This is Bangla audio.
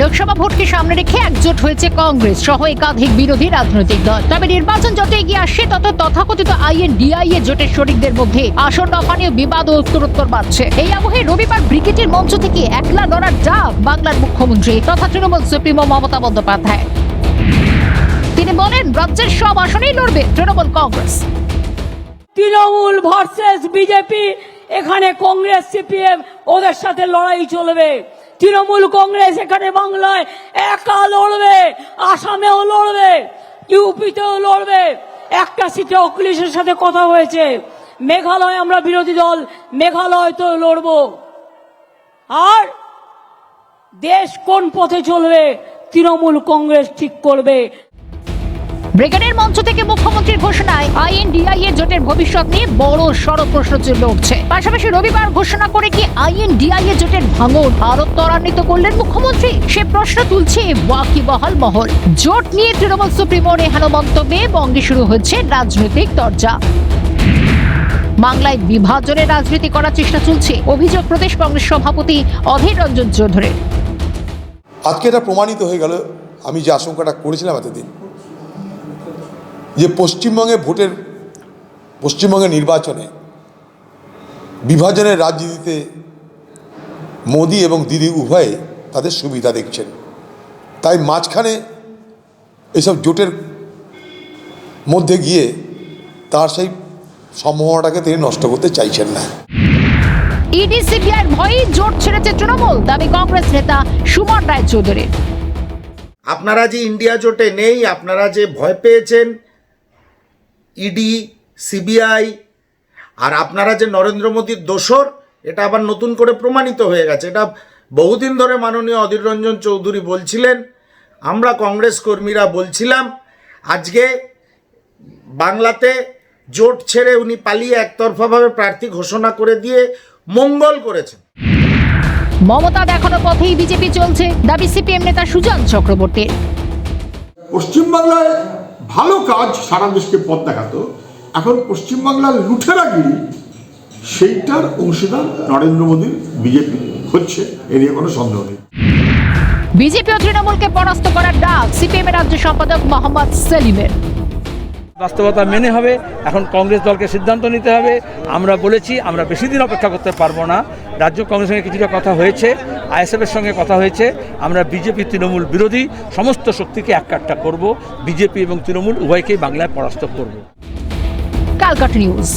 লোকসভা ভোটকে সামনে রেখে একজোট হয়েছে কংগ্রেস? সহ একাধিক বিরোধী রাজনৈতিক দল। তবে নির্বাচন যত এগিয়ে আসছে, তত তথাকথিত আইএন ডিআইএ জোটের শরিকদের মধ্যে আসন দফা নিয়ে বিবাদ ও উত্তরোত্তর বাড়ছে। এই আবহে রবিবার ব্রিগেডের মঞ্চ থেকে একলা লড়ার ডাক বাংলার মুখ্যমন্ত্রী তথা তৃণমূল সুপ্রিমো মমতা বন্দ্যোপাধ্যায় তিনি বলেন, রাজ্যের সব আসনেই লড়বে তৃণমূল কংগ্রেস। তৃণমূল ভার্সেস বিজেপি, এখানে কংগ্রেস, সিপিএম, ওদের সাথে লড়াই চলবে। তৃণমূল কংগ্রেস এখানে বাংলায় একা লড়বে, আসামেও লড়বে, ইউপিতেও লড়বে। একটা সিটে অখিলেশের সাথে কথা হয়েছে, মেঘালয় আমরা বিরোধী দল মেঘালয় তো লড়ব। আর দেশ কোন পথে চলবে, তৃণমূল কংগ্রেস ঠিক করবে। ব্রিগেডের মঞ্চ থেকে মুখ্যমন্ত্রীর ঘোষণায় আইএনডিআইএ জোটের ভবিষ্যৎ নিয়ে বড় সড় প্রশ্ন তুলে উঠছে পাশাপাশি রবিবার ঘোষণা করে কি আইএনডিআইএ জোটের ভাঙন আরও ত্বরান্বিত করলেন মুখ্যমন্ত্রী? সে প্রশ্ন তুলছে ওয়াকিবহাল মহল। জোট নিয়ে তৃণমূল সুপ্রিমোর এহেন মন্তব্যে বঙ্গে শুরু হচ্ছে রাজনৈতিক দরজা। বাংলায় বিভাজনের রাজনীতি করার চেষ্টা চলছে, অভিযোগ প্রদেশ কংগ্রেস সভাপতি অধীর রঞ্জন চৌধুরী আজকে এটা প্রমাণিত হয়ে গেল, আমি যে আশঙ্কাটা করেছিলাম এতদিন। যে পশ্চিমবঙ্গে ভোটের পশ্চিমবঙ্গের নির্বাচনে বিভাজনের রাজনীতিতে মোদি এবং দিদি উভয়ে তাদের সুবিধা দেখছেন। তাই মাঝখানে এসব জোটের মধ্যে গিয়ে তার সেই সম্ভাবনাটাকে তিনি নষ্ট করতে চাইছেন না। ইডি সিবিআইয়ের ভয়েই জোট ছেড়েছে তৃণমূল দাবি কংগ্রেস নেতা সুমন রায় চৌধুরী। আপনারা যে ইন্ডিয়া জোটে নেই আপনারা যে ভয় পেয়েছেন ইডি সিবিআই আর আপনারা যে নরেন্দ্র মোদীর দোসর এটা আবার নতুন করে প্রমাণিত হয়ে গেছে। এটা বহুদিন ধরে মাননীয় অধীর রঞ্জন চৌধুরী বলছিলেন আমরা কংগ্রেস কর্মীরা বলছিলাম আজকে বাংলাতে জোট ছেড়ে উনি পালিয়ে একতরফাভাবে প্রার্থী ঘোষণা করে দিয়ে মঙ্গল করেছেন। মমতা দেখানো পথেই বিজেপি চলছে। দাবি সিপিএম নেতা সুজন চক্রবর্তীর। পশ্চিমবাংলায় ভালো কাজ সারা দেশকে পথ দেখাতো। এখন পশ্চিমবাংলার লুঠেরাগিরি, সেইটার অংশীদার নরেন্দ্র মোদীর বিজেপি হচ্ছে, এ নিয়ে কোনো সন্দেহ নেই। বিজেপি ও তৃণমূলকে পরাস্ত করার ডাক সিপিএমের রাজ্য সম্পাদক মোহাম্মদ সেলিমের। বাস্তবতা মেনে হবে। এখন কংগ্রেস দলকে সিদ্ধান্ত নিতে হবে। আমরা বলেছি, আমরা বেশি দিন অপেক্ষা করতে পারব না। রাজ্য কংগ্রেসের সঙ্গে কিছুটা কথা হয়েছে আইএসএফের সঙ্গে কথা হয়েছে। আমরা বিজেপি তৃণমূল বিরোধী সমস্ত শক্তিকে এককাট্টা করব। বিজেপি এবং তৃণমূল উভয়কেই বাংলায় পরাস্ত করব। কালকাটা নিউজ।